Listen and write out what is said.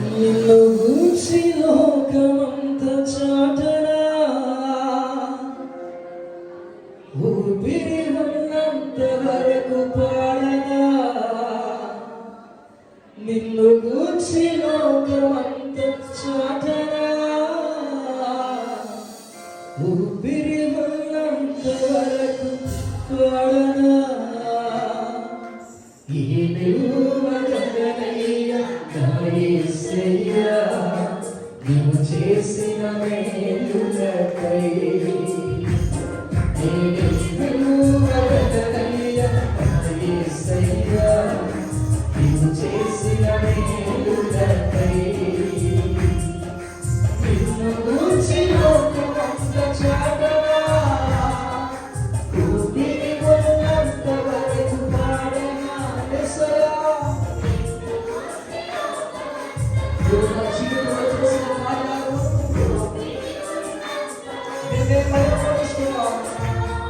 నిన్ను గూర్చి లోకమంత చాటనా? ఊపిరి ఉన్నంత వరకు పాడనా? నిన్ను గూర్చి లోకమంత చాటనా? ఊపిరి ఉన్నంత వరకు ఈ నిలువగలనయ్యా చేసిన మేలు Thank you.